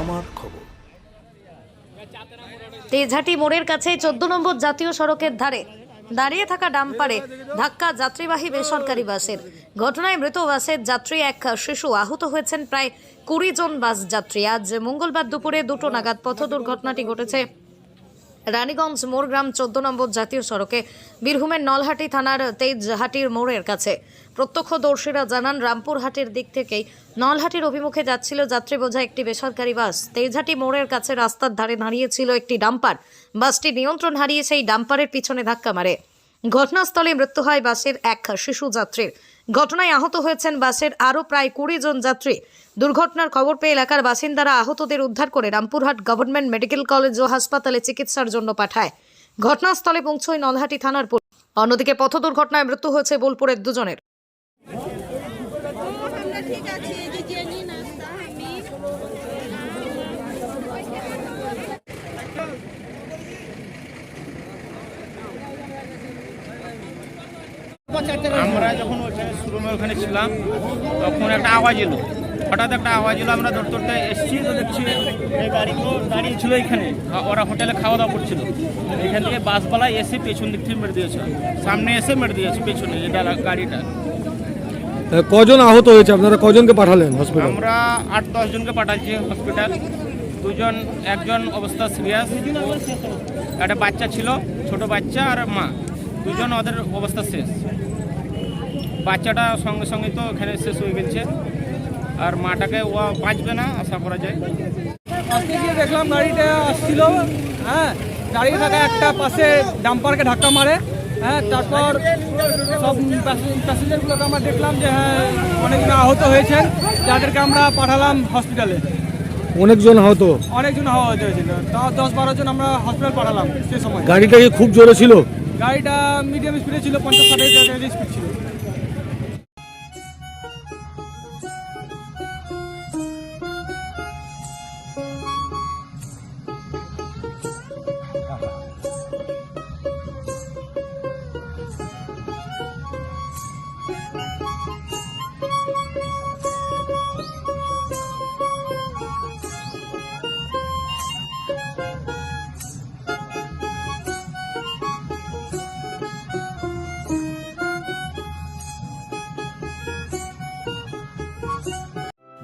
আমার খবর। তেজহাটি মোড়ের কাছে চোদ্দ নম্বর জাতীয় সড়কের ধারে দাঁড়িয়ে থাকা ডাম্পারে ধাক্কা যাত্রীবাহী বেসরকারি বাসের। ঘটনায় মৃত বাসের যাত্রী এক শিশু আহত হয়েছেন প্রায় কুড়ি জন বাস যাত্রী। আজ মঙ্গলবার দুপুরে দুটো নাগাদ পথ দুর্ঘটনাটি ঘটেছে। রানীগঞ্জ মোড়গ্রাম চোদ্দ নম্বর জাতীয় সড়কে বীরভূমের নলহাটি থানার তেজহাটির মোড়ের কাছে। প্রত্যক্ষদর্শীরা জানান, রামপুরহাটের দিক থেকেই নলহাটির অভিমুখে যাচ্ছিল যাত্রী বোঝা একটি বেসরকারি বাস। তেজহাটি মোড়ের কাছে রাস্তার ধারে দাঁড়িয়েছিল একটি ডাম্পার। বাসটি নিয়ন্ত্রণ হারিয়ে সেই ডাম্পারের পিছনে ধাক্কা মারে। ঘটনাস্থলে মৃত্যু হয় বাসের এক শিশু যাত্রীর। ঘটনায় আহত হয়েছেন বাসের আরও প্রায় কুড়ি জন যাত্রী। দুর্ঘটনার খবর পেয়ে এলাকার বাসিন্দারা আহতদের উদ্ধার করে রামপুরহাট গভর্নমেন্ট মেডিকেল কলেজ ও হাসপাতালে চিকিৎসার জন্য পাঠায়। ঘটনাস্থলে পৌঁছয় নলহাটি থানার পুলিশ। অন্যদিকে পথ দুর্ঘটনায় মৃত্যু হয়েছে বোলপুরের দুজনের আমরা ঠিক আছে এই যে জেনি নাস্তা আমি আমরা যখন ওখানে শোরুমে ওখানে ছিলাম তখন একটা আওয়াজ এলো। হঠাৎ একটা আওয়াজ এলো আমরা দৌড় দৌড়তে এসেছি তো দেখছি এই গাড়িগুলো দাঁড়িয়ে ছিল এখানে। ওরা হোটেলে খাওয়া দাওয়া করছিল। এখান থেকে বাসবালায় এসে পেছন দিক থেকে মেরে দিয়েছে। সামনে এসে মেরে দিয়েছে পেছনে এটা গাড়িটা। কজন আহত হয়েছে? আপনারা কজনকে পাঠালেন হসপিটাল আমরা আট দশ জনকে পাঠাচ্ছি হসপিটাল দুজন একজন অবস্থা সিরিয়াস একটা বাচ্চা ছিল ছোট বাচ্চা আর মা। দুজন ওদের অবস্থা শেষ। বাচ্চাটা সঙ্গে সঙ্গে তো এখানে শেষ হয়ে গেছে। আর মাটাকে ও বাঁচবে না আশা করা যায়। গিয়ে দেখলাম গাড়িটা আসছিল হ্যাঁ দাঁড়িয়ে থাকা একটা পাশে ডাম্পারকে ধাক্কা মারে হ্যাঁ তারপর সব প্যাসেঞ্জারগুলোকে আমরা দেখলাম যে হ্যাঁ অনেকজন আহত হয়েছেন যাদেরকে আমরা পাঠালাম হসপিটালে অনেকজন আহত? অনেকজন আহত হয়েছিল তাও দশ বারো জন আমরা হসপিটাল পাঠালাম সে সময়। গাড়িটা কি খুব জোরে ছিল? গাড়িটা মিডিয়াম স্পিডে ছিল পঞ্চাশ ষাট স্পিড ছিল।